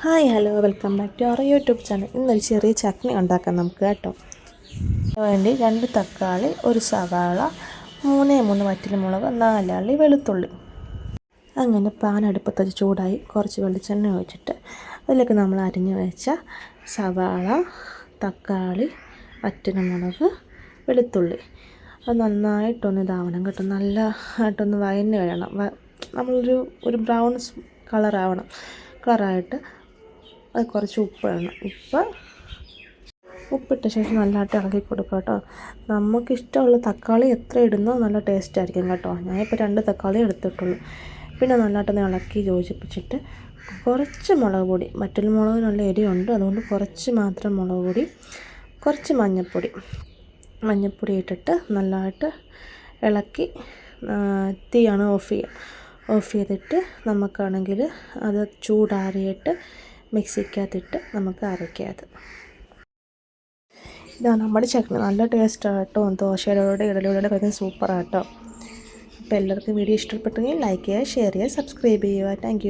Hi hello welcome back to our YouTube channel. ഇന്നൊരു ചെറിയ ചട്നി ഉണ്ടാക്കാം നമുക്ക് കേട്ടോ. വേണ്ടി രണ്ട് തക്കാളി ഒരു സവാള മൂന്നേ മൂന്ന് വറ്റൽമുളക് നാലാളി വെളുത്തുള്ളി. അങ്ങനെ പാൻ അടുപ്പത്ത് വെച്ച് ചൂടായി കുറച്ച് വെളിച്ചെണ്ണ ഒഴിച്ചിട്ട് അതിലേക്ക് നമ്മൾ അരിഞ്ഞു വെച്ച സവാള തക്കാളി വറ്റൽമുളക് വെളുത്തുള്ളി. അത് നന്നായിട്ടൊന്ന് ഇതാവണം കേട്ടോ. നല്ല ആയിട്ടൊന്ന് വയന്ന് വേണം വ നമ്മളൊരു ഒരു ബ്രൗൺ കളറാവണം. കളറായിട്ട് അത് കുറച്ച് ഉപ്പ് വേണം ഉപ്പ്. ഉപ്പിട്ട ശേഷം നല്ലതായിട്ട് ഇളക്കി കൊടുക്കുക കേട്ടോ. നമുക്കിഷ്ടമുള്ള തക്കാളി എത്ര ഇടുന്നോ നല്ല ടേസ്റ്റ് ആയിരിക്കും കേട്ടോ. ഞാനിപ്പോൾ രണ്ട് തക്കാളി എടുത്തിട്ടുള്ളൂ. പിന്നെ നല്ലതായിട്ടൊന്ന് ഇളക്കി യോജിപ്പിച്ചിട്ട് കുറച്ച് മുളക് പൊടി. മറ്റൊരു മുളകിനുള്ള എരിയുണ്ട് അതുകൊണ്ട് കുറച്ച് മാത്രം മുളക് പൊടി കുറച്ച് മഞ്ഞൾപ്പൊടി. മഞ്ഞൾപ്പൊടി ഇട്ടിട്ട് നല്ലതായിട്ട് ഇളക്കി തീയാണ് ഓഫ് ചെയ്യുക ഓഫ് ചെയ്തിട്ട് നമുക്കാണെങ്കിൽ അത് ചൂടാറിയിട്ട് മിക്സിക്കകത്തിട്ട് നമുക്ക് അരയ്ക്കാം അത് ഇതാണ് നമ്മുടെ ചട്നി. നല്ല ടേസ്റ്റാണ് കേട്ടോ ദോശയുടെ കൂടെ സൂപ്പറാണ് കേട്ടോ അപ്പോൾ എല്ലാവർക്കും വീഡിയോ ഇഷ്ടപ്പെട്ടെങ്കിൽ ലൈക്ക് ചെയ്യുക ഷെയർ ചെയ്യുക സബ്സ്ക്രൈബ് ചെയ്യുക. താങ്ക്